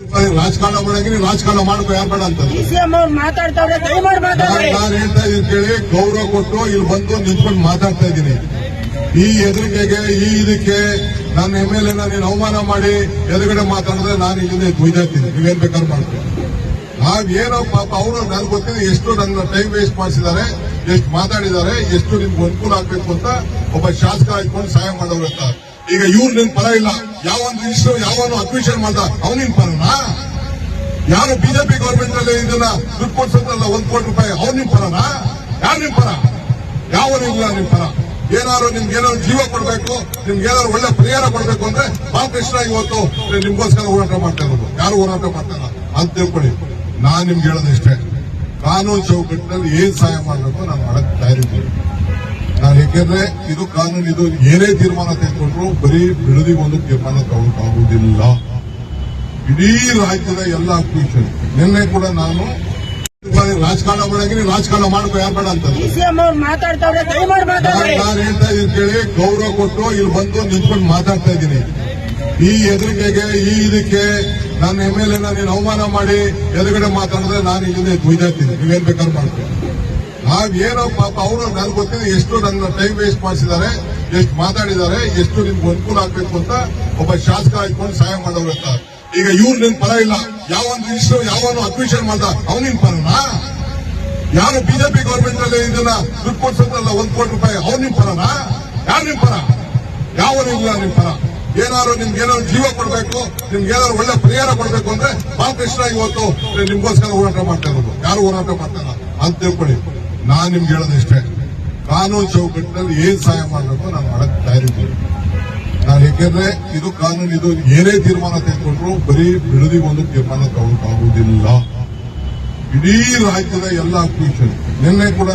ರಾಜಕಾರಣ ರಾಜಕಾರಣ ಮಾಡ್ಕೋ ಯಾರು ಬೇಡ ಅಂತ. ನಾನು ಹೇಳ್ತಾ ಇದೀನಿ ಕೇಳಿ ಗೌರವ ಕೊಟ್ಟು ಇಲ್ಲಿ ಬಂದು ನಿಂತ್ಕೊಂಡು ಮಾತಾಡ್ತಾ ಇದ್ದೀನಿ. ಈ ಎದುರಿಕೆಗೆ ಈ ಇದಕ್ಕೆ ನನ್ನ ಎಂ ಎಲ್ ಎನ ನೀನು ಅವಮಾನ ಮಾಡಿ ಎದುರುಗಡೆ ಮಾತಾಡಿದ್ರೆ ನಾನು ಇಲ್ಲಿಂದ ಕುಯ್ದಾಗ್ತೀನಿ ನೀವೇನ್ ಬೇಕಾದ್ರೂ ಮಾಡ್ತೀನಿ ಹಾಗೇನೋ ಏನೋ ಪಾಪ ಅವರು ನನ್ಗೆ ಗೊತ್ತಿದೆ ಎಷ್ಟು ನನ್ನ ಟೈಮ್ ವೇಸ್ಟ್ ಮಾಡಿಸಿದ್ದಾರೆ. ಎಷ್ಟು ಮಾತಾಡಿದ್ದಾರೆ, ಎಷ್ಟು ನಿಮ್ಗೆ ಅನುಕೂಲ ಆಗ್ಬೇಕು ಅಂತ ಒಬ್ಬ ಶಾಸಕ ಇಟ್ಕೊಂಡು ಸಹಾಯ ಮಾಡೋರು ಅಂತ. ಈಗ ಇವ್ರು ನಿನ್ ಪರ ಇಲ್ಲ. ಯಾವ ಮಿನಿಸ್ಟರ್ ಯಾವನು ಅಡ್ಮಿಷನ್ ಮಾಡ್ದ ಅವನಿನ್ ಪರನಾ? ಯಾರು ಬಿಜೆಪಿ ಗೌರ್ಮೆಂಟ್ನಲ್ಲಿ ಇದನ್ನ ದುಡ್ಡು ಕೊಡ್ಸಲ್ಲ ಒಂದ್ ಕೋಟಿ ರೂಪಾಯಿ ಅವ್ರು ನಿಮ್ ಪರನಾ? ಯಾರು ನಿಮ್ ಪರ? ಇಲ್ಲ ನಿಮ್ ಪರ? ಏನಾದ್ರು ನಿಮ್ಗೆ ಏನಾದ್ರು ಜೀವ ಕೊಡ್ಬೇಕು, ನಿಮ್ಗೆ ಏನಾದ್ರು ಒಳ್ಳೆ ಪರಿಹಾರ ಕೊಡ್ಬೇಕು ಅಂದ್ರೆ ಬಾಲಕೃಷ್ಣ ಇವತ್ತು ನಿಮ್ಗೋಸ್ಕರ ಹೋರಾಟ ಮಾಡ್ತಾ ಇರೋದು. ಯಾರು ಹೋರಾಟ ಮಾಡ್ತಾರ ಅಂತ ತಿಳ್ಕೊಳ್ಳಿ. ನಾನ್ ನಿಮ್ಗೆ ಹೇಳೋದಿಷ್ಟೇ ಕಾನೂನು ಚೌಕಟ್ಟಿನಲ್ಲಿ ಏನ್ ಸಹಾಯ ಮಾಡಬೇಕು ನಾನು ಮಾಡಕ್ ತಯಾರಿದ್ದೀನಿ ನಾನು ಯಾಕೆಂದ್ರೆ ಇದು ಕಾನೂನು ಇದು ಏನೇ ತೀರ್ಮಾನ ತೆಗೆದುಕೊಂಡ್ರು ಬರೀ ಬಿಡದಿಗೆ ಒಂದು ತೀರ್ಮಾನ ತಗೊಳಕಾಗುವುದಿಲ್ಲ ಇಡೀ ರಾಜ್ಯದ ಎಲ್ಲ ಅಕ್ವಿಷನ್ ನಿನ್ನೆ ಕೂಡ ನಾನು ರಾಜಕಾರಣ ಮಾಡಿ ರಾಜಕಾರಣ ಮಾಡ್ಕೋ ಯಾರು ಬೇಡ ಅಂತ. ನಾನು ಹೇಳ್ತಾ ಕೇಳಿ ಗೌರವ ಕೊಟ್ಟು ಇಲ್ಲಿ ಬಂದು ನಿಂತ್ಕೊಂಡು ಮಾತಾಡ್ತಾ ಇದ್ದೀನಿ. ಈ ಹೆದರಿಕೆಗೆ ಈ ಇದಕ್ಕೆ ನನ್ನ ಎಂ ಎಲ್ ಎನ ನೀನು ಅವಮಾನ ಮಾಡಿ ಎದುರುಗಡೆ ಮಾತಾಡಿದ್ರೆ ನಾನು ಇಲ್ಲಿಂದ ನೀವು ನೀವೇನ್ ಬೇಕಾದ್ರೂ ಮಾಡ್ತೀನಿ ನಾವೇನೋ ಪಾಪ ಅವರು ನನ್ಗೆ ಗೊತ್ತಿದೆ ಎಷ್ಟು ನನ್ನ ಟೈಮ್ ವೇಸ್ಟ್ ಮಾಡಿಸಿದ್ದಾರೆ, ಎಷ್ಟು ಮಾತಾಡಿದ್ದಾರೆ, ಎಷ್ಟು ನಿಮ್ಗೆ ಅನುಕೂಲ ಆಗ್ಬೇಕು ಅಂತ ಒಬ್ಬ ಶಾಸಕ ಇಟ್ಕೊಂಡು ಸಹಾಯ ಮಾಡೋರು ಅಂತ. ಈಗ ಇವ್ರು ನಿನ್ ಪರ ಇಲ್ಲ. ಯಾವೊಂದು ಮಿನಿಸ್ಟರ್ ಯಾವನು ಅಡ್ಮಿಷನ್ ಮಾಡ್ದ ಅವನಿನ್ ಪರನಾ? ಯಾರು ಬಿಜೆಪಿ ಗೌರ್ಮೆಂಟ್ ಅಲ್ಲಿ ಇದನ್ನ ದುಡ್ಡು ಕೊಡ್ಸೋದ್ರಲ್ಲ ಒಂದ್ ಕೋಟಿ ರೂಪಾಯಿ ಅವ್ರು ನಿಮ್ ಪರನಾ? ಯಾರು ನಿಮ್ ಪರ? ಇಲ್ಲ ನಿಮ್ ಪರ. ಏನಾದ್ರು ನಿಮ್ಗೆ ಏನಾದ್ರು ಜೀವ ಕೊಡಬೇಕು, ನಿಮ್ಗೆ ಏನಾದ್ರು ಒಳ್ಳೆ ಪರಿಹಾರ ಕೊಡಬೇಕು ಅಂದ್ರೆ ಬಾಲಕೃಷ್ಣ ಇವತ್ತು ನಿಮ್ಗೋಸ್ಕರ ಹೋರಾಟ ಮಾಡ್ತಾ ಇರೋದು. ಯಾರು ಹೋರಾಟ ಮಾಡ್ತಾರ ಅಂತ ತಿಳ್ಕೊಳ್ಳಿ. ನಾನ್ ನಿಮ್ಗೆ ಹೇಳೋದಿಷ್ಟೇ ಕಾನೂನು ಚೌಕಟ್ಟಿನಲ್ಲಿ ಏನ್ ಸಹಾಯ ಮಾಡಬೇಕು ನಾನು ಮಾಡಕ್ ತಯಾರಿದ್ದೀನಿ ನಾನು ಯಾಕೆಂದ್ರೆ ಇದು ಕಾನೂನು, ಇದು ಏನೇ ತೀರ್ಮಾನ ತೆಗೆದುಕೊಂಡ್ರು ಬರೀ ಒಂದು ತೀರ್ಮಾನ ತಗೊಳಕಾಗುವುದಿಲ್ಲ ಇಡೀ ರಾಜ್ಯದ ಎಲ್ಲ ಅಕ್ವಿಷನ್ ನಿನ್ನೆ ಕೂಡ